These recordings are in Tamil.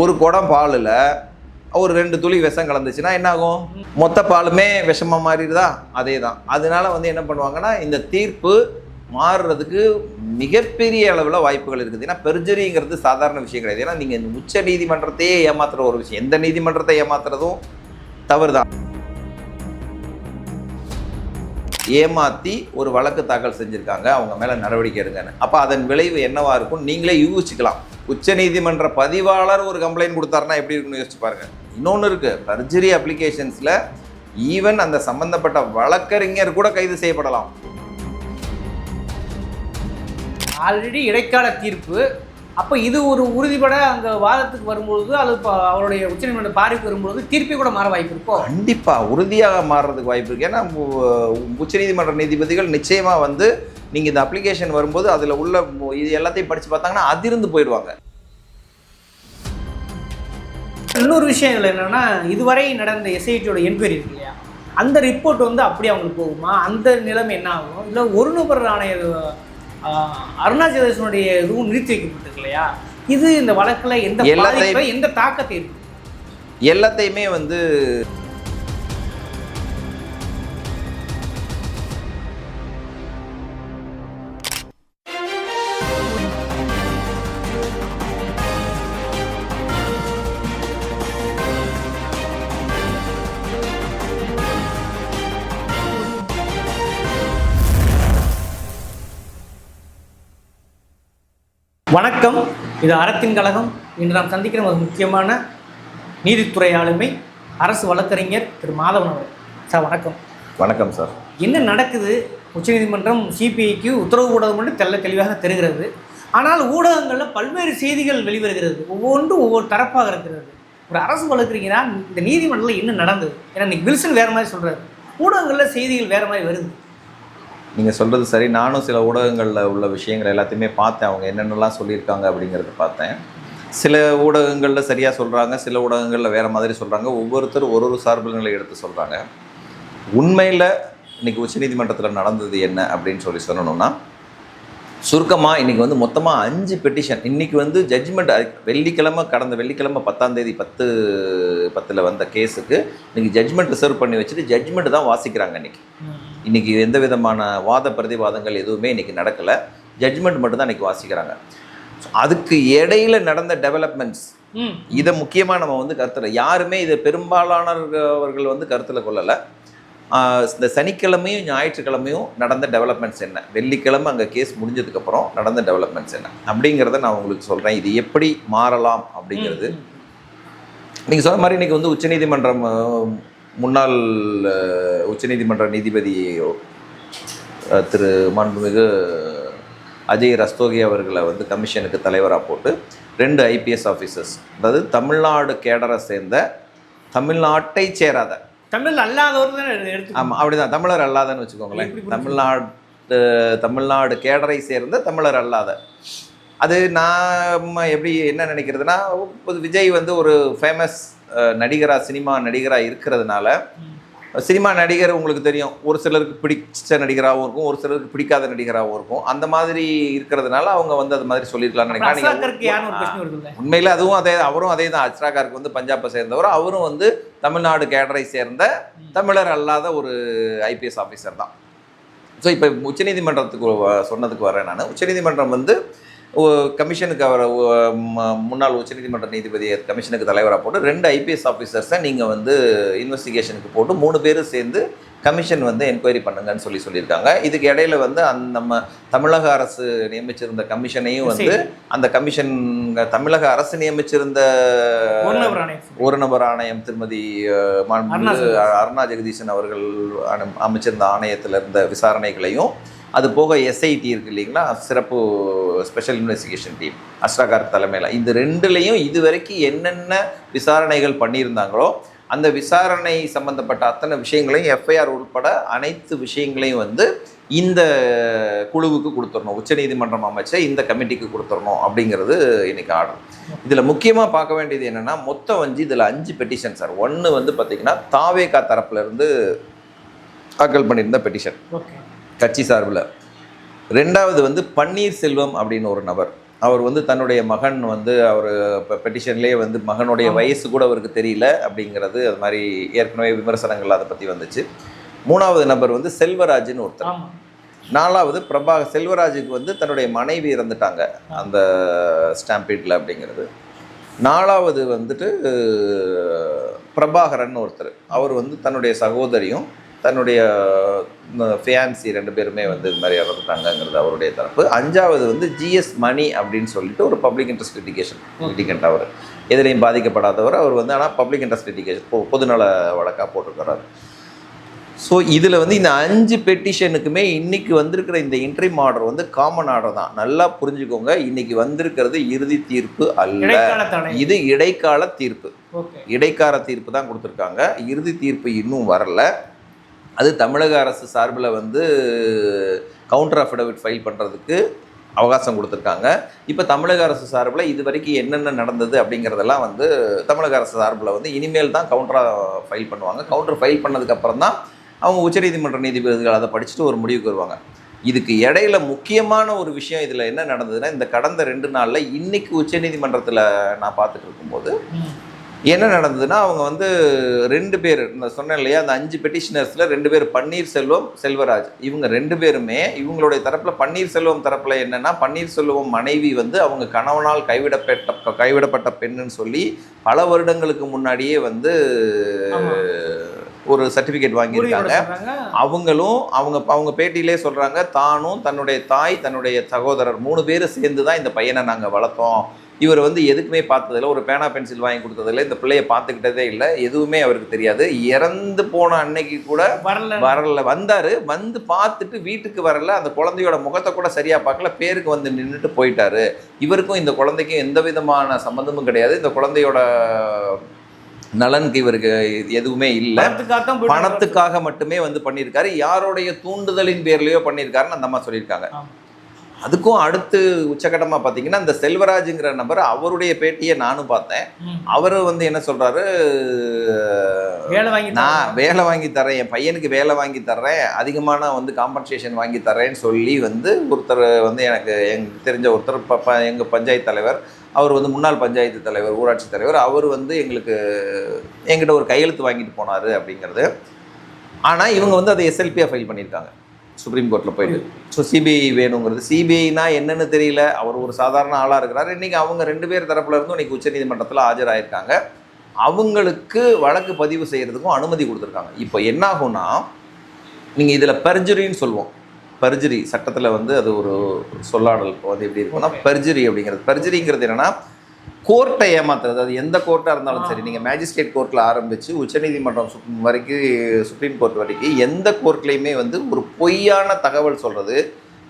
ஒரு குடம் பாலில் ஒரு ரெண்டு துளி விஷம் கலந்துச்சுன்னா என்ன ஆகும் மொத்த பாலுமே விஷமா மாறிடுதா? அதே தான் அதனால வந்து என்ன பண்ணுவாங்கன்னா இந்த தீர்ப்பு மாறுறதுக்கு மிகப்பெரிய அளவில் வாய்ப்புகள் இருக்குது. ஏன்னா பெர்ஜரிங்கிறது சாதாரண விஷயம் கிடையாது. ஏன்னா நீங்கள் உச்ச நீதிமன்றத்தையே ஏமாத்துற ஒரு விஷயம். எந்த நீதிமன்றத்தை ஏமாத்துறதும் தவறு தான் ஏமாற்றி ஒரு வழக்கு தாக்கல் செஞ்சுருக்காங்க. அவங்க மேலே நடவடிக்கை எடுங்கன்னு. அப்போ அதன் விளைவு என்னவாக இருக்கும்? நீங்களே யூகிச்சுக்கலாம். உச்சநீதிமன்ற பதிவாளர் ஒரு கம்ப்ளைண்ட் கொடுத்தாருன்னா எப்படி இருக்குன்னு யோசிச்சு பாருங்க. இன்னொன்று இருக்குது சர்ஜரி அப்ளிகேஷன்ஸில் ஈவன் அந்த சம்மந்தப்பட்ட வழக்கறிஞர் கூட கைது செய்யப்படலாம். ஆல்ரெடி இடைக்கால தீர்ப்பு அப்போ இது ஒரு உறுதிப்பட அந்த வாதத்துக்கு வரும்பொழுது அது இப்போ அவருடைய உச்சநீதிமன்ற பார்வைக்கு வரும்பொழுது தீர்ப்பே கூட மாற வாய்ப்பு இருக்கோ? கண்டிப்பா உறுதியாக மாறுறதுக்கு வாய்ப்பு இருக்கு. ஏன்னா உச்சநீதிமன்ற நீதிபதிகள் நிச்சயமா வந்து நீங்க இந்த அப்ளிகேஷன் வரும்போது அதுல உள்ள இது எல்லாத்தையும் படிச்சு பார்த்தாங்கன்னா அதிர்ந்து போயிடுவாங்க. இன்னொரு விஷயம் இதில் என்னன்னா இதுவரை நடந்த எஸ்ஐடியோட என்கொயரி இருக்கு இல்லையா? அந்த ரிப்போர்ட் வந்து அப்படியே அவங்களுக்கு போகுமா? அந்த நிலைமை என்ன ஆகும்? இல்லை ஒரு நபர் ஆணையர் ஆஹ், அருணாச்சலேசனுடைய இதுவும் நிறுத்தி வைக்கப்பட்டிருக்கு இல்லையா? இது இந்த வழக்குல எந்த எந்த தாக்கத்தை இருக்கு எல்லாத்தையுமே வந்து வணக்கம். இது அறத்தின் கழகம். இன்று நாம் சந்திக்கிற ஒரு முக்கியமான நீதித்துறை ஆளுமை அரசு வழக்கறிஞர் திரு மாதவன் அவர் சார் வணக்கம். வணக்கம் சார். என்ன நடக்குது? உச்சநீதிமன்றம் சிபிஐக்கு உத்தரவு ஊடகம் மட்டும் தெள்ள தெளிவாக தெரிகிறது. ஆனால் ஊடகங்களில் பல்வேறு செய்திகள் வெளிவருகிறது. ஒவ்வொன்றும் ஒவ்வொரு தரப்பாக இருக்கிறது. ஒரு அரசு வழக்கறிஞரா இந்த நீதிமன்றத்தில் என்ன நடந்தது? ஏன்னா இன்னைக்கு வில்சன் வேறு மாதிரி சொல்கிறாரு ஊடகங்களில் செய்திகள் வேறு மாதிரி வருது. நீங்கள் சொல்கிறது சரி. நானும் சில ஊடகங்களில் உள்ள விஷயங்கள் எல்லாத்தையுமே பார்த்தேன். அவங்க என்னென்னலாம் சொல்லியிருக்காங்க அப்படிங்கிறத பார்த்தேன். சில ஊடகங்களில் சரியாக சொல்கிறாங்க சில ஊடகங்களில் வேறு மாதிரி சொல்கிறாங்க ஒவ்வொருத்தரும் ஒரு ஒரு சார்புகளை எடுத்து சொல்கிறாங்க உண்மையில் இன்னைக்கு உச்சநீதிமன்றத்தில் நடந்தது என்ன அப்படின்னு சொல்லி சொல்லணும்னா சுருக்கமாக இன்னைக்கு வந்து மொத்தமாக அஞ்சு பெட்டிஷன் இன்னைக்கு வந்து ஜட்ஜ்மெண்ட் வெள்ளிக்கிழமை கடந்த வெள்ளிக்கிழமை பத்தாம் தேதி பத்து பத்தில் வந்த கேஸுக்கு இன்னைக்கு ஜட்ஜ்மெண்ட் ரிசர்வ் பண்ணி வச்சுட்டு ஜட்ஜ்மெண்ட் தான் வாசிக்கிறாங்க இன்னைக்கு. இன்னைக்கு எந்த விதமான வாத பிரதிவாதங்கள் எதுவுமே இன்னைக்கு நடக்கலை. ஜட்ஜ்மெண்ட் மட்டும் தான் இன்னைக்கு வாசிக்கிறாங்க. அதுக்கு இடையில நடந்த டெவலப்மெண்ட்ஸ் இதை முக்கியமாக நம்ம வந்து கருத்தில் யாருமே இதை பெரும்பாலானவர்கள் வந்து கருத்தில் கொள்ளலை. இந்த சனிக்கிழமையும் ஞாயிற்றுக்கிழமையும் நடந்த டெவலப்மெண்ட்ஸ் என்ன? வெள்ளிக்கிழமை அங்கே கேஸ் முடிஞ்சதுக்கப்புறம் நடந்த டெவலப்மெண்ட்ஸ் என்ன? அப்படிங்கிறத நான் உங்களுக்கு சொல்கிறேன் இது எப்படி மாறலாம் அப்படிங்கிறது. நீங்கள் சொன்ன மாதிரி இன்னைக்கு வந்து உச்சநீதிமன்றம் முன்னாள் உச்சநீதிமன்ற நீதிபதி திரு மாண்புமிகு அஜய் ரஸ்தோகி அவர்களை வந்து கமிஷனுக்கு தலைவராக போட்டு ரெண்டு ஐபிஎஸ் ஆஃபீஸர்ஸ் அதாவது தமிழ்நாடு கேடரை சேர்ந்த தமிழ்நாட்டை சேராத. தமிழ் அல்லாதவர் ஆமாம் அப்படிதான். தமிழர் அல்லாதன்னு வச்சுக்கோங்களேன்? தமிழ்நாடு தமிழ்நாடு கேடரை சேர்ந்த தமிழர் அல்லாத. அது நாம எப்படி என்ன நினைக்கிறதுனா விஜய் வந்து ஒரு ஃபேமஸ் நடிகரா சினிமா நடிகரா இருக்கிறதுனால சினிமா நடிகர் உங்களுக்கு தெரியும். ஒரு சிலருக்கு பிடிச்ச நடிகராகவும் இருக்கும் ஒரு சிலருக்கு பிடிக்காத நடிகராகவும் இருக்கும். அந்த மாதிரி இருக்கிறதுனால அவங்க வந்து அது மாதிரி சொல்லியிருக்கலாம்னு நினைக்கிறேன். உண்மையில அதுவும் அதே அவரும் அதே தான். அச்ராகாருக்கு வந்து பஞ்சாபை சேர்ந்தவர். அவரும் வந்து தமிழ்நாடு கேடரை சேர்ந்த தமிழர் அல்லாத ஒரு ஐபிஎஸ் ஆஃபீஸர் தான். ஸோ இப்போ உச்சநீதிமன்றத்துக்கு சொன்னதுக்கு வரேன் நான். உச்சநீதிமன்றம் வந்து கமிஷனுக்கு அவரை முன்னாள் உச்சநீதிமன்ற நீதிபதி கமிஷனுக்கு தலைவராக போட்டு ரெண்டு ஐபிஎஸ் ஆஃபீஸர்ஸை நீங்கள் வந்து இன்வெஸ்டிகேஷனுக்கு போட்டு மூணு பேரும் சேர்ந்து கமிஷன் வந்து என்கொயரி பண்ணுங்கன்னு சொல்லி சொல்லியிருக்காங்க. இதுக்கு இடையில வந்து அந்த நம்ம தமிழக அரசு நியமிச்சிருந்த கமிஷனையும் வந்து அந்த கமிஷன் தமிழக அரசு நியமிச்சிருந்த ஒரு நபர் ஆணையம். திருமதி அருணா ஜெகதீசன். அவர்கள் அமைச்சிருந்த ஆணையத்தில் இருந்த விசாரணைகளையும் அது போக எஸ்ஐடி இருக்கு இல்லைங்களா? சிறப்பு ஸ்பெஷல் இன்வெஸ்டிகேஷன் டீம் அஸ்ராகார் தலைமையில். இந்த ரெண்டுலேயும் இது வரைக்கும் என்னென்ன விசாரணைகள் பண்ணியிருந்தாங்களோ அந்த விசாரணை சம்பந்தப்பட்ட அத்தனை விஷயங்களையும் எஃப்ஐஆர் உட்பட அனைத்து விஷயங்களையும் வந்து இந்த குழுவுக்கு கொடுத்துடணும். உச்சநீதிமன்றம் அமைச்ச இந்த கமிட்டிக்கு கொடுத்துடணும் அப்படிங்கிறது இன்னைக்கு ஆர்டர். இதில் முக்கியமாக பார்க்க வேண்டியது என்னென்னா மொத்தம் வந்து இதில் அஞ்சு பெட்டிஷன் சார் ஒன்று வந்து பார்த்திங்கன்னா தாவேகா தரப்புலேருந்து தாக்கல் பண்ணியிருந்த பெட்டிஷன் ஓகே. கட்சி சார்பில். ரெண்டாவது வந்து பன்னீர்செல்வம் அப்படின்னு ஒரு நபர். அவர் வந்து தன்னுடைய மகன் வந்து அவர் இப்போ பெட்டிஷன்லேயே வந்து மகனுடைய. வயசு கூட அவருக்கு தெரியல அப்படிங்கிறது அது மாதிரி ஏற்கனவே விமர்சனங்கள் அதை பற்றி வந்துச்சு. மூணாவது நபர் வந்து செல்வராஜ்னு ஒருத்தர். நாலாவது பிரபா செல்வராஜுக்கு வந்து தன்னுடைய மனைவி இறந்துட்டாங்க அந்த ஸ்டாம்பீட்டில் அப்படிங்கிறது. நாலாவது வந்துட்டு பிரபாகரன் ஒருத்தர். அவர் வந்து தன்னுடைய சகோதரியும் தன்னுடைய ஃபியான்சி ரெண்டு பேருமே வந்து இது மாதிரி இறந்துட்டாங்கங்கிறது அவருடைய தரப்பு. அஞ்சாவது வந்து ஜிஎஸ் மணி அப்படின்னு சொல்லிட்டு ஒரு பப்ளிக் இன்ட்ரெஸ்ட் லிட்டிகேஷன் லிட்டிகண்ட் அவர். எதிலையும் பாதிக்கப்படாதவர். அவர் வந்து ஆனால் பப்ளிக் இன்ட்ரெஸ்ட் லிட்டிகேஷன் பொ பொதுநல வழக்காக போட்டிருக்கிறாரு. ஸோ இதில் வந்து இந்த அஞ்சு பெட்டிஷனுக்குமே இன்னைக்கு வந்திருக்கிற இந்த இன்ட்ரீம் ஆர்டர் வந்து காமன் ஆர்டர் தான். நல்லா புரிஞ்சுக்கோங்க. இன்னைக்கு வந்திருக்கிறது இறுதி தீர்ப்பு அல்ல. இது இடைக்கால தீர்ப்பு. இடைக்கால தீர்ப்பு தான் கொடுத்துருக்காங்க. இறுதி தீர்ப்பு இன்னும் வரல. அது தமிழக அரசு சார்பில் வந்து கவுண்டர் அஃபிடவிட் ஃபைல் பண்ணுறதுக்கு அவகாசம் கொடுத்துருக்காங்க. இப்போ தமிழக அரசு சார்பில் இது வரைக்கும் என்னென்ன நடந்தது அப்படிங்கிறதெல்லாம் வந்து தமிழக அரசு சார்பில் வந்து இனிமேல் தான் கவுண்டராக ஃபைல் பண்ணுவாங்க. கவுண்டர் ஃபைல் பண்ணதுக்கப்புறம் தான் அவங்க உச்சநீதிமன்ற நீதிபதிகள் அதை படிச்சுட்டு ஒரு முடிவுக்கு வருவாங்க. இதுக்கு இடையில முக்கியமான ஒரு விஷயம் இதில் என்ன நடந்ததுன்னா இந்த கடந்த ரெண்டு நாளில் இன்னைக்கு உச்சநீதிமன்றத்தில் நான் பார்த்துட்டு இருக்கும்போது என்ன நடந்ததுன்னா அவங்க வந்து ரெண்டு பேர் நான் சொன்னேன் இல்லையா அந்த அஞ்சு பெட்டிஷனர்ஸில் ரெண்டு பேர் பன்னீர்செல்வம் செல்வராஜ். இவங்க ரெண்டு பேருமே இவங்களுடைய தரப்பில் பன்னீர்செல்வம் தரப்பில் என்னன்னா பன்னீர்செல்வம் மனைவி வந்து அவங்க கணவனால் கைவிடப்பட்ட கைவிடப்பட்ட பெண்ணுன்னு சொல்லி பல வருடங்களுக்கு முன்னாடியே வந்து. ஒரு சர்டிஃபிகேட் வாங்கியிருக்காங்க. அவங்களும் அவங்க அவங்க பேட்டியிலே சொல்றாங்க தானும் தன்னுடைய தாய் தன்னுடைய சகோதரர் மூணு பேரும் சேர்ந்து தான் இந்த பையனை நாங்கள் வளர்த்தோம். இவர் வந்து எதுக்குமே பார்த்ததில்ல. ஒரு பேனா பென்சில் வாங்கி கொடுத்ததில்ல. இந்த பிள்ளைய பார்த்துக்கிட்டதே இல்லை. எதுவுமே அவருக்கு தெரியாது. இறந்து போன அன்னைக்கு கூட வரல. வரல. வந்தாரு. வந்து பார்த்துட்டு வீட்டுக்கு வரல. அந்த குழந்தையோட முகத்தை கூட சரியா பார்க்கல. பேருக்கு வந்து நின்றுட்டு போயிட்டாரு. இவருக்கும் இந்த குழந்தைக்கும் எந்த விதமான சம்மந்தமும் கிடையாது. இந்த குழந்தையோட நலனுக்கு இவருக்கு எதுவுமே இல்லை. பணத்துக்காக மட்டுமே வந்து பண்ணியிருக்காரு. யாருடைய தூண்டுதலின் பேர்லயோ பண்ணியிருக்காருன்னு அந்த அம்மா சொல்லியிருக்காங்க. அதுக்கும் அடுத்து உச்சகட்டமா பார்த்தீங்கன்னா இந்த செல்வராஜுங்கிற நபர் அவருடைய பேட்டியை நானும் பார்த்தேன். அவர் வந்து என்ன சொல்றாரு? வேலை வாங்கி நான் வேலை வாங்கி தரேன். என் பையனுக்கு வேலை வாங்கி தர்றேன் அதிகமான வந்து காம்பன்சேஷன் வாங்கி தர்றேன்னு சொல்லி வந்து ஒருத்தர் வந்து எனக்கு எங்களுக்கு தெரிஞ்ச ஒருத்தர் ப ப- எங்க பஞ்சாயத்து தலைவர். அவர் வந்து முன்னாள் பஞ்சாயத்து தலைவர் ஊராட்சி தலைவர். அவர் வந்து எங்களுக்கு எங்கிட்ட ஒரு கையெழுத்து வாங்கிட்டு போனார் அப்படிங்கிறது. ஆனால் இவங்க வந்து அதை எஸ்எல்பியாக ஃபைல் பண்ணியிருக்காங்க சுப்ரீம் கோர்ட்டில் போயிட்டு. ஸோ சிபிஐ வேணுங்கிறது. சிபிஐனா என்னன்னு தெரியல. அவர் ஒரு சாதாரண ஆளாக இருக்கிறார். இன்றைக்கி அவங்க ரெண்டு பேர் தரப்பில் இருந்தும் இன்றைக்கி உச்சநீதிமன்றத்தில் ஆஜராயிருக்காங்க. அவங்களுக்கு வழக்கு பதிவு செய்கிறதுக்கும் அனுமதி கொடுத்துருக்காங்க. இப்போ என்ன ஆகும்னா நீங்கள் இதில் பர்ஜுரின்னு சொல்லுவோம். பர்ஜரி சட்டத்தில் வந்து அது ஒரு சொல்லாடல் இப்போ வந்து எப்படி இருக்கும்னா Okay. அப்படிங்கிறது. பர்ஜரிங்கிறது என்னன்னா கோர்ட்டை ஏமாத்துறது. அது எந்த கோர்ட்டாக இருந்தாலும் சரி நீங்கள் மேஜிஸ்ட்ரேட் கோர்ட்டில் ஆரம்பித்து உச்சநீதிமன்றம் சுப் வரைக்கும் சுப்ரீம் கோர்ட் வரைக்கும் எந்த கோர்ட்லேயுமே வந்து ஒரு பொய்யான தகவல் சொல்கிறது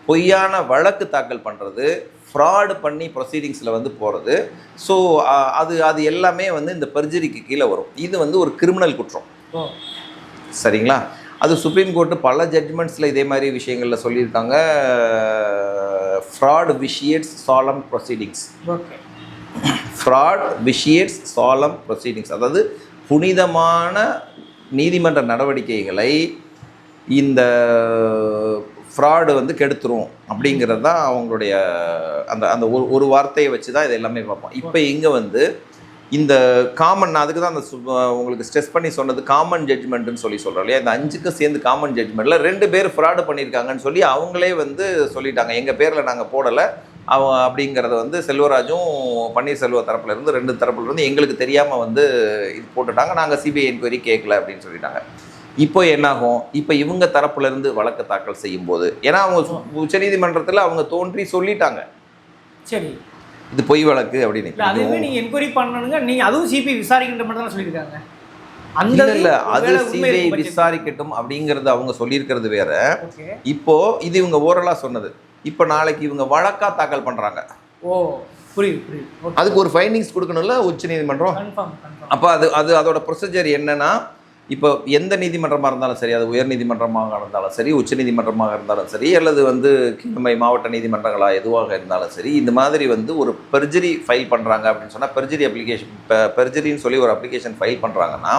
பொய்யான வழக்கு தாக்கல் பண்ணுறது ஃப்ராடு பண்ணி ப்ரொசீடிங்ஸில் வந்து போகிறது ஸோ அது அது எல்லாமே வந்து இந்த பர்ஜரிக்கு கீழே வரும். இது வந்து ஒரு கிரிமினல் குற்றம். சரிங்களா? அது சுப்ரீம் கோர்ட்டு பல ஜட்ஜ்மெண்ட்ஸில் இதே மாதிரி விஷயங்களில் சொல்லியிருக்காங்க. Fraud vitiates solemn proceedings okay. Fraud vitiates solemn proceedings அதாவது புனிதமான நீதிமன்ற நடவடிக்கைகளை இந்த ஃப்ராடு வந்து கெடுத்துரும் அப்படிங்கிறது தான் அவங்களுடைய அந்த அந்த ஒரு ஒரு வார்த்தையை வச்சு தான் இது எல்லாமே பார்ப்போம். இப்போ இங்கே வந்து இந்த காமன் அதுக்கு தான் அந்த உங்களுக்கு ஸ்ட்ரெஸ் பண்ணி சொன்னது காமன் ஜட்ஜ்மெண்ட்டுன்னு சொல்லி சொல்கிறோம் இல்லையா? இந்த அஞ்சுக்கும் சேர்ந்து காமன் ஜட்ஜ்மெண்ட்டில் ரெண்டு பேர் ஃப்ராடு பண்ணியிருக்காங்கன்னு சொல்லி அவங்களே வந்து சொல்லிட்டாங்க. எங்கள் பேரில் நாங்கள் போடலை. அவன் அப்படிங்கிறத வந்து செல்வராஜும் பன்னீர்செல்வ தரப்புல இருந்து ரெண்டு தரப்புல இருந்து எங்களுக்கு தெரியாமல் வந்து இது போட்டுட்டாங்க. நாங்கள் சிபிஐ என்கொயரி கேட்கல அப்படின்னு சொல்லிட்டாங்க. இப்போ என்னாகும்? இப்போ இவங்க தரப்புல இருந்து வழக்கு தாக்கல் செய்யும் போது ஏன்னா அவங்க உச்சநீதிமன்றத்தில் அவங்க தோன்றி சொல்லிட்டாங்க. சரி. இது பொய் வழக்கு அப்படின்னு இல்ல அதுவுமே நீங்க என்கொயரி பண்ணணுங்க. நீங்க அதுவும் சிபிஐ விசாரிக்கின்ற மட்டும் தான் சொல்லியிருக்காங்க. அந்த இல்ல அது சிபிஐ விசாரிக்கட்டும் அப்படிங்கறது அவங்க சொல்லியிருக்கிறது வேற. இப்போ இது இவங்க ஓரலா சொன்னது. இப்போ நாளைக்கு இவங்க வழக்கா தாக்கல் பண்றாங்க. ஓ புரியுது புரியுது. அதுக்கு ஒரு ஃபைண்டிங்ஸ் கொடுக்கணும்ல உச்சநீதிமன்றம் கன்ஃபார்ம் கன்ஃபார்ம் அப்போ அது அது அதோட ப்ரொசீஜர் என்னன்னா இப்போ எந்த நீதிமன்றமாக இருந்தாலும் சரி அது உயர் நீதிமன்றமாக இருந்தாலும் சரி உச்ச நீதிமன்றமாக இருந்தாலும் சரி அல்லது வந்து கீழ்மை மாவட்ட நீதிமன்றங்களா எதுவாக இருந்தாலும் சரி இந்த மாதிரி வந்து ஒரு பெர்ஜரி ஃபைல் பண்ணுறாங்க அப்படின்னு சொன்னால் பெர்ஜரி அப்ளிகேஷன் பெர்ஜரின்னு சொல்லி ஒரு அப்ளிகேஷன் ஃபைல் பண்ணுறாங்கன்னா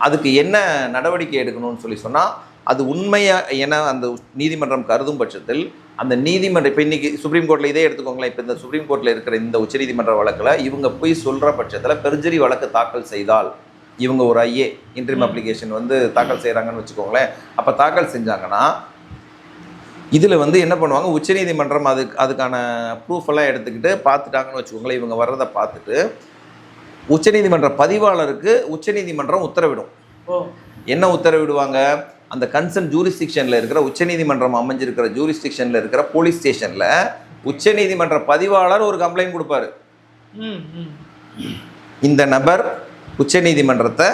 அதுக்கு என்ன நடவடிக்கை எடுக்கணும்னு சொல்லி சொன்னால் அது உண்மையா என அந்த நீதிமன்றம் கருதும் பட்சத்தில் அந்த நீதிமன்றம் இப்போ இன்னைக்கு சுப்ரீம் கோர்ட்டில் இதே எடுத்துக்கோங்களேன் இப்போ இந்த சுப்ரீம் கோர்ட்டில் இருக்கிற இந்த உச்சநீதிமன்ற வழக்கில் இவங்க போய் சொல்கிற பட்சத்தில் பெர்ஜரி வழக்கு தாக்கல் செய்தால் இவங்க ஒரு ஐஏ இன்ட்ரீம் அப்ளிகேஷன் வந்து தாக்கல் செய்கிறாங்கன்னு வச்சுக்கோங்களேன். அப்போ தாக்கல் செஞ்சாங்கன்னா இதில் வந்து என்ன பண்ணுவாங்க உச்சநீதிமன்றம் அதுக்கு அதுக்கான ப்ரூஃப் எல்லாம் எடுத்துக்கிட்டு பார்த்துட்டாங்கன்னு வச்சுக்கோங்களேன் இவங்க வர்றதை பார்த்துட்டு உச்சநீதிமன்ற பதிவாளருக்கு உச்சநீதிமன்றம் உத்தரவிடும். என்ன உத்தரவிடுவாங்க? அந்த கன்சர்ன் ஜூரிஸ்டிக்ஷனில் இருக்கிற உச்சநீதிமன்றம் அமைஞ்சிருக்கிற ஜூரிஸ்டிக்ஷனில் இருக்கிற போலீஸ் ஸ்டேஷனில் உச்சநீதிமன்ற பதிவாளர் ஒரு கம்ப்ளைண்ட் கொடுப்பாரு. இந்த நபர் உச்சநீதிமன்றத்தை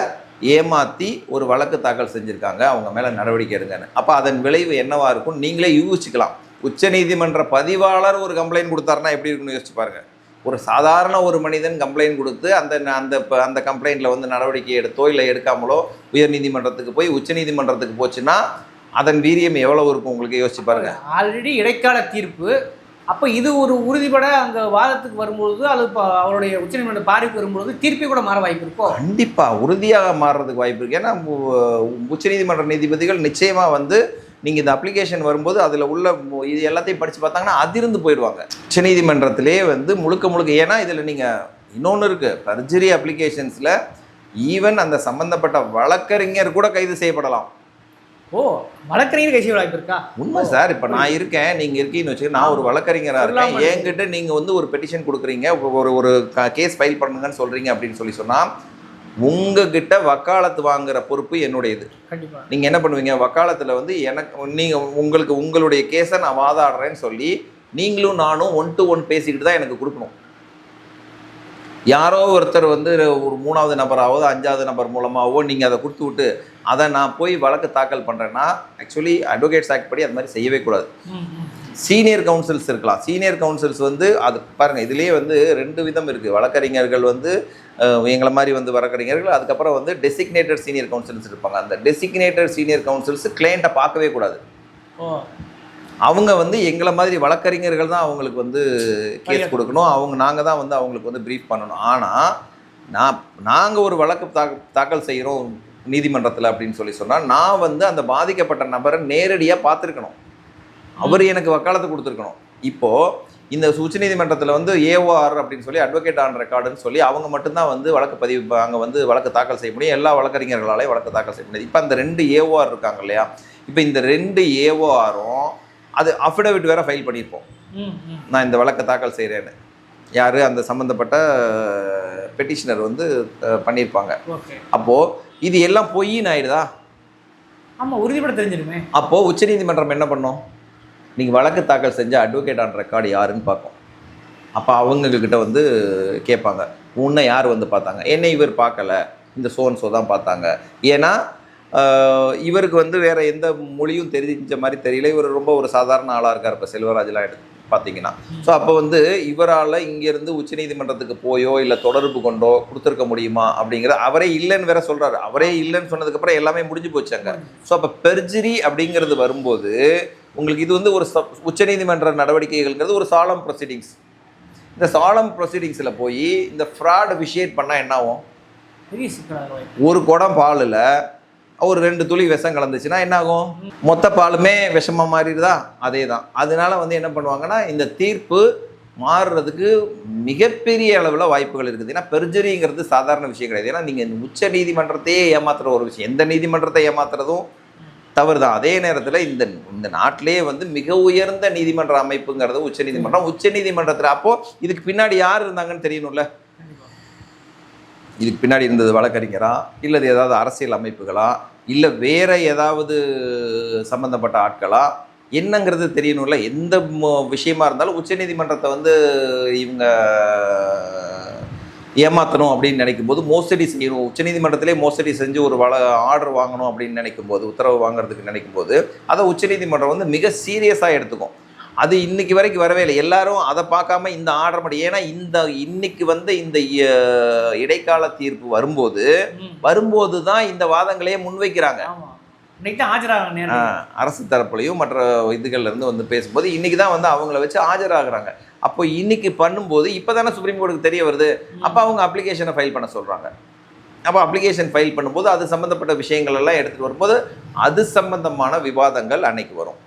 ஏமாற்றி ஒரு வழக்கு தாக்கல் செஞ்சுருக்காங்க. அவங்க மேலே நடவடிக்கை எடுங்கன்னு. அப்போ அதன் விளைவு என்னவா இருக்கும் நீங்களே யூகிச்சுக்கலாம் உச்சநீதிமன்ற பதிவாளர் ஒரு கம்ப்ளைண்ட் கொடுத்தாருன்னா எப்படி இருக்குன்னு யோசிச்சு பாருங்க. ஒரு சாதாரண ஒரு மனிதன் கம்ப்ளைண்ட் கொடுத்து அந்த அந்த அந்த கம்ப்ளைண்ட்டில் வந்து நடவடிக்கை எடுத்தோ இல்லை எடுக்காமலோ உயர்நீதிமன்றத்துக்கு போய் உச்சநீதிமன்றத்துக்கு போச்சுன்னா அதன் வீரியம் எவ்வளவு இருக்கும் உங்களுக்கு? யோசிச்சு பாருங்க. ஆல்ரெடி இடைக்கால தீர்ப்பு. அப்போ இது ஒரு உறுதிப்பட அங்கே வாதத்துக்கு வரும்பொழுது அது இப்போ அவருடைய உச்சநீதிமன்ற பார்வைக்கு வரும்பொழுது தீர்ப்பே கூட மாற வாய்ப்பு இருக்கோ? கண்டிப்பா. உறுதியாக மாறுறதுக்கு வாய்ப்பு இருக்கு. ஏன்னா உ- உச்சநீதிமன்ற நீதிபதிகள் நிச்சயமா வந்து நீங்க இந்த அப்ளிகேஷன் வரும்போது அதுல உள்ள இது எல்லாத்தையும் படிச்சு பார்த்தாங்கன்னா அதிர்ந்து போயிடுவாங்க. உச்சநீதிமன்றத்திலே வந்து முழுக்க முழுக்க ஏன்னா இதுல நீங்க இன்னொன்று இருக்கு. பர்ஜரி அப்ளிகேஷன்ஸ்ல ஈவன் அந்த சம்பந்தப்பட்ட வழக்கறிஞர் கூட கைது செய்யப்படலாம். ஓ வழக்கறிஞர் கைசி வாய்ப்பு இருக்கா? உண்மை சார் இப்போ நான் இருக்கேன் நீங்க இருக்கீங்கன்னு வச்சுக்க நான் ஒரு வழக்கறிஞரா இருக்கேன். என்கிட்ட நீங்க வந்து ஒரு பெட்டிஷன் கொடுக்குறீங்க ஒரு ஒரு கேஸ் ஃபைல் பண்ணுங்கன்னு சொல்றீங்க அப்படின்னு சொல்லி சொன்னா உங்ககிட்ட வக்காலத்து வாங்குற பொறுப்பு என்னுடையது. கண்டிப்பா. நீங்க என்ன பண்ணுவீங்க? வக்காலத்துல வந்து எனக்கு நீங்க உங்களுக்கு உங்களுடைய கேஸை நான் வாதாடுறேன்னு சொல்லி நீங்களும் நானும் ஒன் டு ஒன் பேசிக்கிட்டு தான் எனக்கு கொடுக்கணும். யாரோ ஒருத்தர் வந்து ஒரு மூணாவது நபராவோ அஞ்சாவது நபர் மூலமாகவோ நீங்கள் அதை கொடுத்து விட்டு அதை நான் போய் வழக்கு தாக்கல் பண்ணுறேன்னா ஆக்சுவலி அட்வொகேட்ஸ் ஆக்ட் படி அது மாதிரி செய்யவே கூடாது. சீனியர் கவுன்சில்ஸ் இருக்கலாம். சீனியர் கவுன்சில்ஸ் வந்து அது பாருங்கள் இதுலேயே வந்து ரெண்டு விதம் இருக்குது வழக்கறிஞர்கள் வந்து எங்களை மாதிரி வந்து வழக்கறிஞர்கள் அதுக்கப்புறம் வந்து டெசிக்னேட்டட் சீனியர் கவுன்சில்ஸ் இருப்பாங்க. அந்த டெசிக்னேட்டட் சீனியர் கவுன்சில்ஸ் கிளைண்ட்டை பார்க்கவே கூடாது. அவங்க வந்து எங்களை மாதிரி வழக்கறிஞர்கள் தான் அவங்களுக்கு வந்து கேஸ். கொடுக்கணும். அவங்க நாங்கள் தான் வந்து அவங்களுக்கு வந்து ப்ரீஃப் பண்ணணும். ஆனால் நான் நாங்கள் ஒரு வழக்கு தாக்க தாக்கல் செய்கிறோம் நீதிமன்றத்தில் அப்படின்னு சொல்லி சொன்னால் நான் வந்து அந்த பாதிக்கப்பட்ட நபரை நேரடியாக பார்த்துருக்கணும். அவர் எனக்கு வக்காலத்து கொடுத்துருக்கணும். இப்போது இந்த உச்சநீதிமன்றத்தில் வந்து ஏஓஆர் அப்படின்னு சொல்லி அட்வொகேட் ஆன் ரெக்கார்டுன்னு சொல்லி அவங்க மட்டும்தான் வந்து வழக்கு பதிவு அங்கே வந்து வழக்கு தாக்கல் செய்ய முடியும். எல்லா வழக்கறிஞர்களாலே வழக்கு தாக்கல் செய்ய முடியாது. இப்போ அந்த ரெண்டு ஏஓஆர் இருக்காங்க இல்லையா? இப்போ இந்த ரெண்டு ஏஓஆரும் அது அஃபிடவிட் வேற ஃபைல் பண்ணியிருப்போம். நான் இந்த வழக்கை தாக்கல் செய்கிறேன்னு யார்? அந்த சம்மந்தப்பட்ட பெட்டிஷனர் வந்து பண்ணியிருப்பாங்க. அப்போது இது எல்லாம் பொய்ன்னு ஆயிடுதா? ஆமாம் உறுதிப்பட தெரிஞ்சிருமே. அப்போது உச்சநீதிமன்றம் என்ன பண்ணோம்? நீங்கள் வழக்கு தாக்கல் செஞ்ச அட்வொகேட் ஆன் ரெக்கார்டு யாருன்னு பார்க்கும் அப்போ அவங்கக்கிட்ட வந்து கேட்பாங்க. உன்னை யார் வந்து பார்த்தாங்க? என்னை இவர் பார்க்கல. இந்த சோன் சோ தான் பார்த்தாங்க. ஏன்னா இவருக்கு வந்து வேறு எந்த மொழியும் தெரிஞ்ச மாதிரி தெரியல. இவர் ரொம்ப ஒரு சாதாரண ஆளாக இருக்கார் இப்போ செல்வராஜெலாம் எடுத்து பார்த்தீங்கன்னா ஸோ அப்போ வந்து இவரால் இங்கேருந்து உச்சநீதிமன்றத்துக்கு போயோ இல்லை தொடர்பு கொண்டோ கொடுத்துருக்க முடியுமா அப்படிங்கிற அவரே இல்லைன்னு வேற சொல்கிறாரு அவரே இல்லைன்னு சொன்னதுக்கப்புறம் எல்லாமே முடிஞ்சு போச்சாங்க ஸோ அப்போ பெர்ஜரி அப்படிங்கிறது வரும்போது உங்களுக்கு இது வந்து ஒரு உச்சநீதிமன்ற நடவடிக்கைகள்ங்கிறது ஒரு சாலம் ப்ரொசீடிங்ஸ் இந்த சாலம் ப்ரொசீடிங்ஸில் போய் இந்த ஃப்ராட் விஷயட் பண்ணால் என்ன ஆகும் பெரிய சிக்கலாக வாய்ப்பு ஒரு குடம் பாலில் ஒரு ரெண்டு துளி விஷம் கலந்துச்சுன்னா என்ன ஆகும் மொத்த பாலுமே விஷமாக மாறிடுதா? அதே தான் அதனால வந்து என்ன பண்ணுவாங்கன்னா இந்த தீர்ப்பு மாறுறதுக்கு மிகப்பெரிய அளவில் வாய்ப்புகள் இருக்குது. ஏன்னா பெர்ஜரிங்கிறது சாதாரண விஷயம் கிடையாது. ஏன்னா நீங்கள் உச்ச நீதிமன்றத்தையே ஏமாத்துற ஒரு விஷயம். எந்த நீதிமன்றத்தை ஏமாத்துறதும் தவறு தான் அதே நேரத்தில் இந்த இந்த நாட்டிலேயே வந்து மிக உயர்ந்த நீதிமன்ற அமைப்புங்கிறது உச்ச நீதிமன்றம் உச்ச நீதிமன்றத்தில் அப்போது இதுக்கு பின்னாடி யார் இருந்தாங்கன்னு தெரியணும்ல? இதுக்கு பின்னாடி இருந்தது வழக்கறிஞரா? இல்லை ஏதாவது அரசியல் அமைப்புகளா? இல்லை வேற ஏதாவது சம்பந்தப்பட்ட ஆட்களா? என்னங்கிறது தெரியணும்ல. எந்த விஷயமா இருந்தாலும் உச்சநீதிமன்றத்தை வந்து இவங்க ஏமாற்றணும் அப்படின்னு நினைக்கும் போது மோசடி செய்யணும். உச்சநீதிமன்றத்திலே மோசடி செஞ்சு ஒரு வள ஆர்டர் வாங்கணும் அப்படின்னு நினைக்கும் போது உத்தரவு வாங்குறதுக்கு நினைக்கும் போது அதை உச்சநீதிமன்றம் வந்து மிக சீரியஸாக எடுத்துக்கும். அது இன்னைக்கு வரைக்கும் வரவே இல்லை. எல்லாரும் அதை பார்க்காம இந்த ஆர்டர் மட்டும் ஏன்னா இந்த இன்னைக்கு வந்து இந்த இடைக்கால தீர்ப்பு வரும்போது வரும்போது தான் இந்த வாதங்களையே முன்வைக்கிறாங்க. இன்னைக்கு தான் ஆஜராக அரசு தரப்புலையும் மற்ற இதுகள்ல இருந்து வந்து பேசும்போது இன்னைக்கு தான் வந்து அவங்கள வச்சு ஆஜராகிறாங்க. அப்போ இன்னைக்கு பண்ணும்போது இப்போ தானே சுப்ரீம் கோர்ட்டுக்கு தெரிய வருது? அப்போ அவங்க அப்ளிகேஷனை ஃபைல் பண்ண சொல்கிறாங்க அப்போ அப்ளிகேஷன் ஃபைல் பண்ணும்போது அது சம்மந்தப்பட்ட விஷயங்கள் எல்லாம் எடுத்துகிட்டு வரும்போது அது சம்பந்தமான விவாதங்கள் அன்னைக்கு வரும்.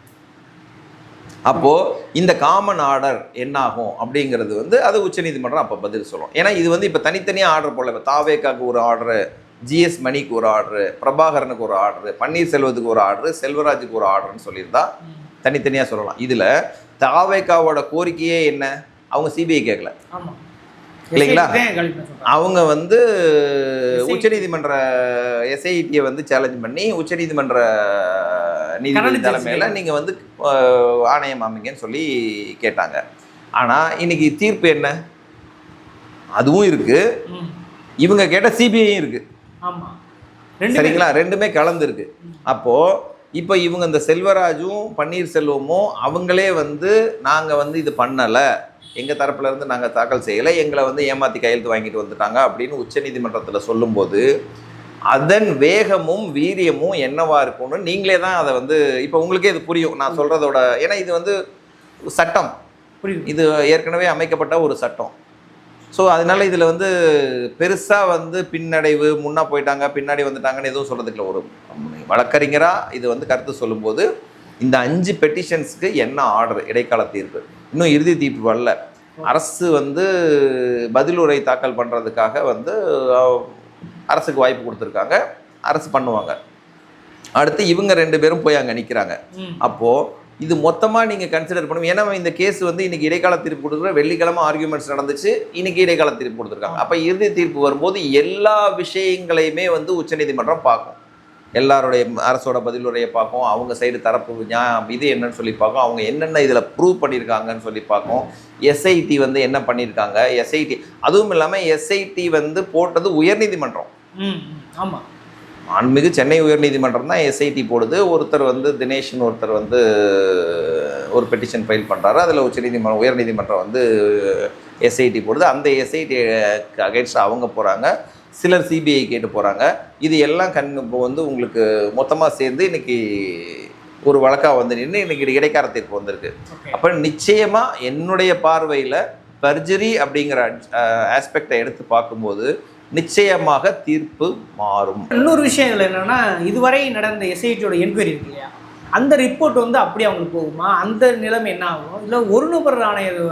அப்போ இந்த காமன் ஆர்டர் என்னாகும் அப்படிங்கிறது வந்து அது உச்சநீதிமன்றம் அப்போ பதில் சொல்லும். ஏன்னா இது வந்து இப்போ தனித்தனியாக ஆர்டர் போடல. இப்போ தாவேக்காக்கு ஒரு ஆர்டரு ஜிஎஸ் மணிக்கு ஒரு ஆர்டரு பிரபாகரனுக்கு ஒரு ஆர்டரு பன்னீர்செல்வத்துக்கு ஒரு ஆர்டரு செல்வராஜுக்கு ஒரு ஆர்டர்னு சொல்லியிருந்தா தனித்தனியாக சொல்லலாம். இதில் தாவேக்காவோட கோரிக்கையே என்ன? அவங்க சிபிஐ கேட்கல இல்லைங்களா? அவங்க வந்து. உச்சநீதிமன்ற எஸ்ஐடியை வந்து சேலஞ்ச் பண்ணி உச்சநீதிமன்ற நீதிபதி தலைமையில். நீங்கள் வந்து ஆணையம் அமைங்கன்னு சொல்லி கேட்டாங்க. ஆனால் இன்னைக்கு தீர்ப்பு என்ன? அதுவும் இருக்கு. ம். இவங்க கேட்ட சிபிஐயும் இருக்கு ஆமாம் ரெண்டு சரிங்களா? ரெண்டுமே கலந்துருக்கு. அப்போ இப்போ இவங்க இந்த செல்வராஜும் பன்னீர்செல்வமும் அவங்களே வந்து நாங்கள் வந்து இது பண்ணலை. எங்கள் தரப்புல இருந்து நாங்கள் தாக்கல் செய்யலை. எங்களை வந்து ஏமாற்றி கையெழுத்து வாங்கிட்டு வந்துட்டாங்க அப்படின்னு உச்சநீதிமன்றத்தில் சொல்லும்போது அதன் வேகமும் வீரியமும் என்னவா இருக்கும்னு நீங்களே தான் அதை வந்து இப்போ உங்களுக்கே இது புரியும். நான் சொல்கிறதோட ஏன்னா இது வந்து சட்டம். புரியுது. இது ஏற்கனவே அமைக்கப்பட்ட ஒரு சட்டம். ஸோ அதனால இதில் வந்து பெருசாக வந்து பின்னடைவு முன்னா போயிட்டாங்க பின்னாடி வந்துட்டாங்கன்னு எதுவும் சொல்கிறதுக்கு இல்லை ஒரு வழக்கறிஞராக இது வந்து கருத்து சொல்லும்போது இந்த அஞ்சு பெட்டிஷன்ஸ்க்கு என்ன ஆர்டர் இடைக்கால தீர்ப்பு? இன்னும் இறுதி தீர்ப்பு வரல. அரசு வந்து பதிலுரை தாக்கல் பண்ணுறதுக்காக வந்து அரசுக்கு வாய்ப்பு கொடுத்துருக்காங்க. அரசு பண்ணுவாங்க. அடுத்து இவங்க ரெண்டு பேரும் போய் அங்கே நிற்கிறாங்க அப்போது இது மொத்தமாக நீங்கள் கன்சிடர் பண்ணும். ஏன்னா இந்த கேஸ் வந்து இன்னைக்கு இடைக்கால தீர்ப்பு கொடுக்குற வெள்ளிக்கிழமை ஆர்குமெண்ட்ஸ் நடந்துச்சு. இன்னைக்கு இடைக்கால தீர்ப்பு கொடுத்துருக்காங்க. அப்போ இறுதி தீர்ப்பு வரும்போது எல்லா விஷயங்களையுமே வந்து உச்சநீதிமன்றம் பார்க்கும். எல்லாருடைய அரசோட பதிலுரையை பார்க்கும். அவங்க சைடு தரப்பு நியா- இது என்னன்னு சொல்லி பார்க்கும். அவங்க என்னென்ன இதில் ப்ரூவ் பண்ணியிருக்காங்கன்னு சொல்லி பார்க்கும். எஸ்ஐடி வந்து என்ன பண்ணியிருக்காங்க? எஸ்ஐடி அதுவும் இல்லாமல் எஸ்ஐடி வந்து போட்டது உயர்நீதிமன்றம். ஆமாம் மாண்புமிகு சென்னை உயர்நீதிமன்றம் தான் எஸ்ஐடி போடுது. ஒருத்தர் வந்து தினேஷ்னு ஒருத்தர் வந்து ஒரு பெட்டிஷன் ஃபைல் பண்ணுறாரு அதில் உச்சநீதிமன்றம் உயர்நீதிமன்றம் வந்து எஸ்ஐடி போடுது. அந்த எஸ்ஐடி அகைன்ஸ்ட் அவங்க போகிறாங்க சிலர் சிபிஐ கேட்டு போகிறாங்க இது எல்லாம் கண் இப்போ வந்து உங்களுக்கு மொத்தமாக சேர்ந்து இன்னைக்கு ஒரு வழக்காக வந்து நின்று இன்னைக்கு இடைக்கால தீர்ப்பு வந்திருக்கு. அப்போ நிச்சயமாக என்னுடைய பார்வையில் பர்ஜரி அப்படிங்கிற ஆஸ்பெக்டை எடுத்து பார்க்கும்போது நிச்சயமாக தீர்ப்பு மாறும். இன்னொரு விஷயம் இதில் என்னன்னா இதுவரை நடந்த எஸ்ஐடியோட என்கொயரி இருக்கு இல்லையா? அந்த ரிப்போர்ட் வந்து அப்படியே அவங்களுக்கு போகுமா? அந்த நிலைமை என்ன ஆகும்? இல்லை ஒரு நபர் ஆணையர்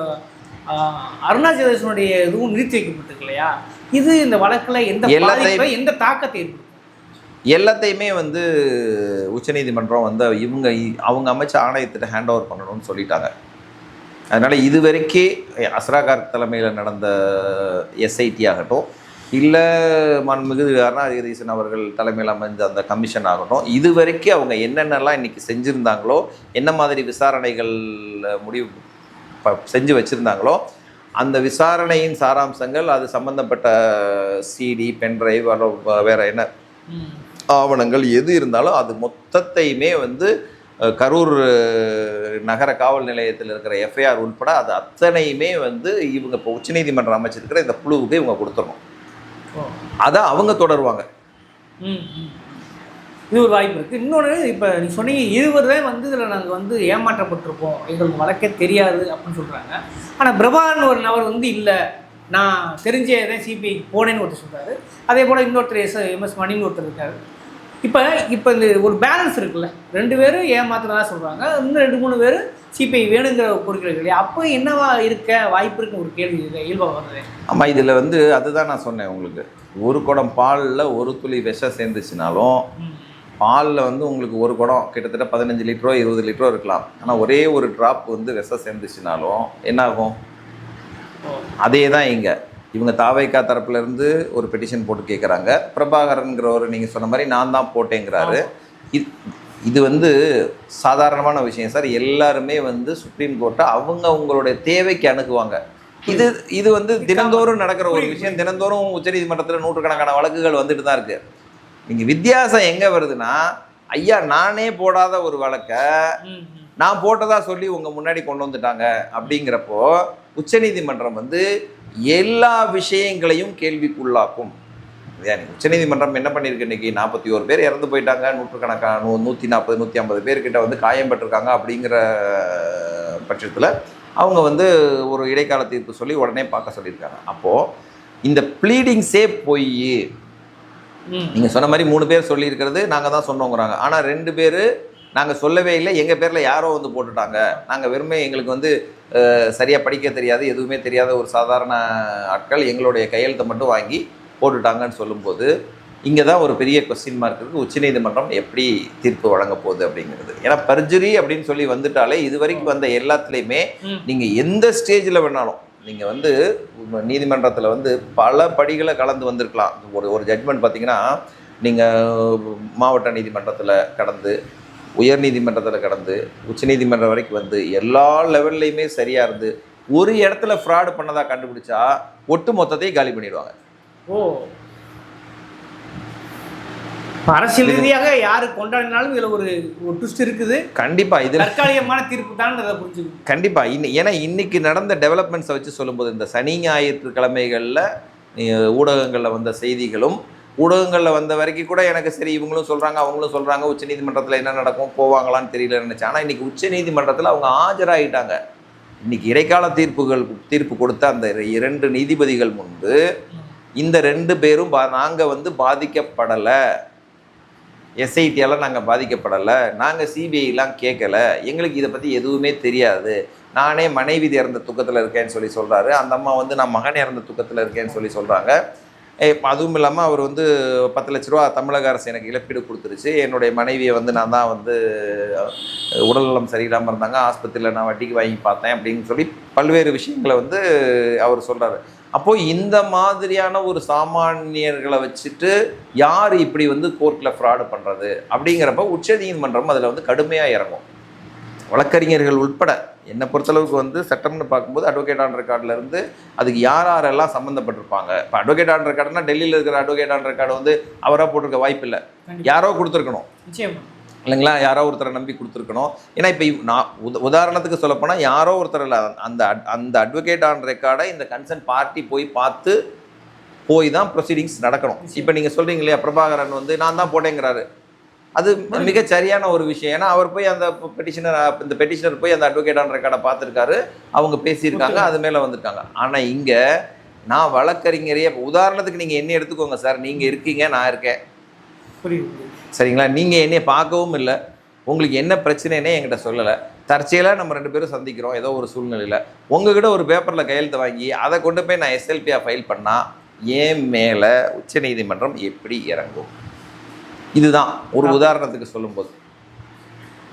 ஆஹ், அருணாச்சலேசனுடைய இதுவும் நிறுத்தி வைக்கப்பட்டிருக்கு இல்லையா? இது இந்த வழக்கில் எந்த எல்லாத்தையும் எந்த தாக்கத்தை ஏற்படுத்தும்? எல்லாத்தையுமே வந்து உச்சநீதிமன்றம் வந்து இவங்க அவங்க அமைச்ச ஆணையத்திட்ட ஹேண்ட் ஓவர் பண்ணணும்னு சொல்லிட்டாங்க. அதனால் இது வரைக்கும் அஸ்ராகார் தலைமையில் நடந்த எஸ்ஐடி ஆகட்டும் இல்லை மாண்புமிகு அருணா ஜெகதீசன் அவர்கள் தலைமையில் அமைஞ்ச அந்த கமிஷன் ஆகட்டும் இது வரைக்கும் அவங்க என்னென்னலாம் இன்னைக்கு செஞ்சுருந்தாங்களோ என்ன மாதிரி விசாரணைகள் முடிவு ப- செஞ்சு வச்சுருந்தாங்களோ அந்த விசாரணையின் சாராம்சங்கள் அது சம்பந்தப்பட்ட சிடி பென்ட்ரைவ் வேற என்ன ஆவணங்கள் எது இருந்தாலும் அது மொத்தத்தையுமே வந்து கரூர் நகர காவல் நிலையத்தில் இருக்கிற எஃப்ஐஆர் உட்பட அது அத்தனையுமே வந்து இவங்க இப்போ உச்சநீதிமன்றம் அமைச்சிருக்கிற இந்த குழுவுக்கு இவங்க கொடுத்துடணும். அதை அவங்க தொடருவாங்க. ம் ம். இது ஒரு வாய்ப்பு இருக்குது இன்னொன்று இப்போ நீ சொன்னீங்க இருவர் தான் வந்து இதில் நாங்கள் வந்து ஏமாற்றப்பட்டிருக்கோம். எங்களுக்கு வழக்கே தெரியாது அப்படின்னு சொல்கிறாங்க ஆனால் பிரபான் ஒரு நபர் வந்து இல்லை. நான் தெரிஞ்ச தான் சிபிஐ போனேன்னு ஒருத்தர் சொல்கிறாரு அதே போல் இன்னொருத்தர் எஸ் எம்எஸ் மணின்னு ஒருத்தர் இருக்காரு. இப்போ இப்போ இந்த ஒரு பேலன்ஸ் இருக்குல்ல. ரெண்டு பேரும் ஏமாத்தினதா சொல்கிறாங்க இன்னும் ரெண்டு மூணு பேர் சிபிஐ வேணுங்கிற இருக்கு இல்லையா அப்போ என்னவா இருக்க? வாய்ப்பு இருக்குன்னு ஒரு கேள்வி இது இயல்பாக வருது ஆமாம் இதில் வந்து அதுதான் நான் சொன்னேன் உங்களுக்கு. ஒரு குடம் பாலில் ஒரு துளி விஷம் சேர்ந்துச்சுனாலும் பாலில் வந்து உங்களுக்கு ஒரு குடம் கிட்டத்தட்ட பதினஞ்சு லிட்டரோ இருபது லிட்டரோ இருக்கலாம். ஆனால் ஒரே ஒரு ட்ராப் வந்து விஷம் சேர்ந்துச்சுனாலும் என்ன ஆகும் ஓ. அதே தான் இங்கே. இவங்க தாவைக்கா தரப்புல இருந்து ஒரு பெட்டிஷன் போட்டு கேட்குறாங்க பிரபாகரன்கிறவர் நீங்கள் சொன்ன மாதிரி நான் தான் போட்டேங்கிறாரு. இது இது வந்து சாதாரணமான விஷயம் சார். எல்லாருமே வந்து சுப்ரீம் கோர்ட்டை அவங்க அவங்களுடைய தேவைக்கு அணுகுவாங்க. இது இது வந்து தினந்தோறும் நடக்கிற ஒரு விஷயம். தினந்தோறும் உச்சநீதிமன்றத்தில் நூற்றுக்கணக்கான வழக்குகள் வந்துட்டு தான் இருக்கு. நீங்க வித்தியாசம் எங்க வருதுன்னா ஐயா நானே போடாத ஒரு வழக்கை நான் போட்டதா சொல்லி உங்க முன்னாடி கொண்டு வந்துட்டாங்க. அப்படிங்கிறப்போ உச்சநீதிமன்றம் வந்து எல்லா விஷயங்களையும் கேள்விக்குள்ளாக்கும். உச்சநீதிமன்றம் என்ன பண்ணியிருக்கு இன்னைக்கு? நாற்பத்தி ஒரு பேர் இறந்து போயிட்டாங்க. நூற்றுக்கணக்கான நூ நூற்றி நாற்பது நூற்றி ஐம்பது பேர்கிட்ட வந்து காயம்பட்டிருக்காங்க அப்படிங்கிற பட்சத்தில் அவங்க வந்து ஒரு இடைக்கால தீர்ப்பு சொல்லி உடனே பார்க்க சொல்லியிருக்காங்க. அப்போது இந்த ப்ளீடிங்ஸே போய் நீங்கள் சொன்ன மாதிரி மூணு பேர் சொல்லியிருக்கிறது நாங்கள் தான் சொன்னோங்கிறாங்க. ஆனால் ரெண்டு பேர் நாங்கள் சொல்லவே இல்லை. எங்கள் பேரில் யாரோ வந்து போட்டுட்டாங்க. நாங்கள் வெறுமே எங்களுக்கு வந்து சரியாக படிக்க தெரியாது எதுவுமே தெரியாத ஒரு சாதாரண ஆட்கள் எங்களுடைய கையெழுத்தை மட்டும் வாங்கி போட்டுட்டாங்கன்னு சொல்லும்போது இங்கே தான் ஒரு பெரிய கொஸ்டின் மார்க் இருக்குது உச்சநீதிமன்றம் எப்படி தீர்ப்பு வழங்க போகுது அப்படிங்கிறது. ஏன்னா பர்ஜரி அப்படின்னு சொல்லி வந்துட்டாலே இது வரைக்கும் வந்த எல்லாத்துலேயுமே. நீங்கள் எந்த ஸ்டேஜில் வேணாலும் நீங்கள் வந்து நீதிமன்றத்தில் வந்து பல படிகளை கலந்து வந்திருக்கலாம். ஒரு ஒரு ஜட்மெண்ட் பார்த்தீங்கன்னா நீங்கள் மாவட்ட நீதிமன்றத்தில் கடந்து உயர் நீதிமன்றத்தில் கடந்து உச்சநீதிமன்றம் வரைக்கும் வந்து எல்லா லெவல்லையுமே சரியாக இருந்து ஒரு இடத்துல ஃப்ராடு பண்ணதா கண்டுபிடிச்சா ஒட்டு மொத்தத்தையும் காலி பண்ணிடுவாங்க. ஓ. அரசியல் ரீதியாக யாரு கொண்டாடினாலும் இதுல ஒரு ட்விஸ்ட் இருக்குது. கண்டிப்பாக இதில் தற்காலிகமான தீர்ப்பு தான் புரிஞ்சுக்கணும். கண்டிப்பா இன்னி ஏன்னா இன்னைக்கு நடந்த டெவலப்மெண்ட்ஸை வச்சு சொல்லும்போது இந்த சனி ஞாயிற்றுக்கிழமைகளில் ஊடகங்களில் வந்த செய்திகளும் ஊடகங்களில் வந்த வரைக்கும் கூட எனக்கு சரி இவங்களும் சொல்கிறாங்க அவங்களும் சொல்கிறாங்க உச்சநீதிமன்றத்தில் என்ன நடக்கும் போவாங்களான்னு தெரியல நினச்சேன். ஆனால் இன்றைக்கி உச்சநீதிமன்றத்தில் அவங்க ஆஜராகிட்டாங்க இன்றைக்கி இடைக்கால தீர்ப்புகள் தீர்ப்பு கொடுத்த அந்த இரண்டு நீதிபதிகள் முன்பு இந்த ரெண்டு பேரும் பா நாங்கள் வந்து பாதிக்கப்படலை. எஸ்ஐடியால் நாங்கள் பாதிக்கப்படலை. நாங்கள் சிபிஐலாம் கேட்கல எங்களுக்கு இதை பற்றி எதுவுமே தெரியாது. நானே மனைவி இறந்த துக்கத்தில் இருக்கேன்னு சொல்லி சொல்கிறாரு அந்த அம்மா வந்து நான் மகன் இறந்த துக்கத்தில் இருக்கேன்னு சொல்லி சொல்கிறாங்க அதுவும் இல்லாமல் அவர் வந்து பத்து லட்ச ரூபா தமிழக அரசு எனக்கு இழப்பீடு கொடுத்துருச்சு. என்னுடைய மனைவியை வந்து நான் தான் வந்து உடல்நலம் சரியில்லாமல் இருந்தாங்க. ஆஸ்பத்திரியில் நான் வட்டிக்கு வாங்கி பார்த்தேன் அப்படின்னு சொல்லி பல்வேறு விஷயங்களை வந்து அவர் சொல்கிறாரு அப்போது இந்த மாதிரியான ஒரு சாமானியர்களை வச்சுட்டு யார் இப்படி வந்து கோர்ட்டில் ஃப்ராடு பண்ணுறது அப்படிங்கிறப்ப உச்ச நீதிமன்றம் அதில் வந்து கடுமையாக இறங்கும். வழக்கறிஞர்கள் உட்பட என்னை பொறுத்தளவுக்கு வந்து சட்டம்னு பார்க்கும்போது அட்வொகேட் ஆன் ரெக்கார்டில் இருந்து அதுக்கு யார் யாரெல்லாம் சம்மந்தப்பட்டிருப்பாங்க இப்போ அட்வொகேட் ஆன் ரெக்கார்டுனா டெல்லியில் இருக்கிற அட்வொகேட் ஆன் ரெக்கார்டு வந்து அவராக போட்டிருக்க வாய்ப்பு இல்லை. யாரோ கொடுத்துருக்கணும். இல்லைங்களா? யாரோ ஒருத்தரை நம்பி கொடுத்துருக்கணும். ஏன்னா இப்போ நான் உத உதாரணத்துக்கு சொல்லப்போனால் யாரோ ஒருத்தர் இல்லை அந்த அந்த அட்வொகேட் ஆன் ரெக்கார்டை இந்த கன்சர்ன் பார்ட்டி போய் பார்த்து போய் தான் ப்ரொசீடிங்ஸ் நடக்கணும். இப்போ நீங்கள் சொல்கிறீங்க இல்லையா பிரபாகரன் வந்து நான் தான் போட்டேங்கிறாரு அது மிகச் சரியான ஒரு விஷயம். ஏன்னா அவர் போய் அந்த பெட்டிஷனர் இந்த பெட்டிஷனர் போய் அந்த அட்வொகேட் ஆன் ரெக்கார்டை பார்த்துருக்காரு. அவங்க பேசியிருக்காங்க அது மேலே வந்திருக்காங்க. ஆனால் இங்கே நான் வழக்கறிஞரையே உதாரணத்துக்கு நீங்கள் என்ன எடுத்துக்கோங்க சார் நீங்கள் இருக்கீங்க நான் இருக்கேன். சரிங்களா? நீங்கள் என்னைய பார்க்கவும் இல்லை. உங்களுக்கு என்ன பிரச்சனைனே என்கிட்ட சொல்லலை. தற்செயலாக நம்ம ரெண்டு பேரும் சந்திக்கிறோம் ஏதோ ஒரு சூழ்நிலையில். உங்ககிட்ட ஒரு பேப்பரில் கையெழுத்து வாங்கி அதை கொண்டு போய் நான் எஸ்எல்பியாக ஃபைல் பண்ணால் ஏன் மேலே உச்சநீதிமன்றம் எப்படி இறங்கும்? இதுதான். ஒரு உதாரணத்துக்கு சொல்லும்போது.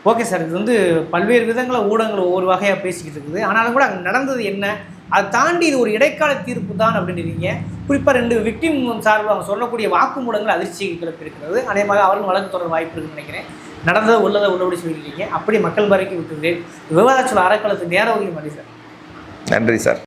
ஓகே சார் இது வந்து பல்வேறு விதங்களில் ஊடகங்கள் ஒவ்வொரு வகையாக பேசிக்கிட்டு இருக்குது. ஆனாலும் கூட அங்கே நடந்தது என்ன? அதை தாண்டி இது ஒரு இடைக்கால தீர்ப்பு தான் அப்படின்றீங்க. குறிப்பாக ரெண்டு விக்டிம் சார்பில் அவங்க சொல்லக்கூடிய வாக்குமூலங்கள் அதிர்ச்சி கிளப்பி இருக்கிறது. அநேகமாக அவர்கள் வழக்கு தொடர வாய்ப்பு இருக்குன்னு நினைக்கிறேன். நடந்ததை உள்ளதை உள்ளபடி சொல்லியிருக்கீங்க. அப்படி மக்கள் வரைக்கும் விட்டுகிறேன் விவாதச்சொல் அறக்களத்துக்கு நேர ஒதுக்கி சார். நன்றி சார்.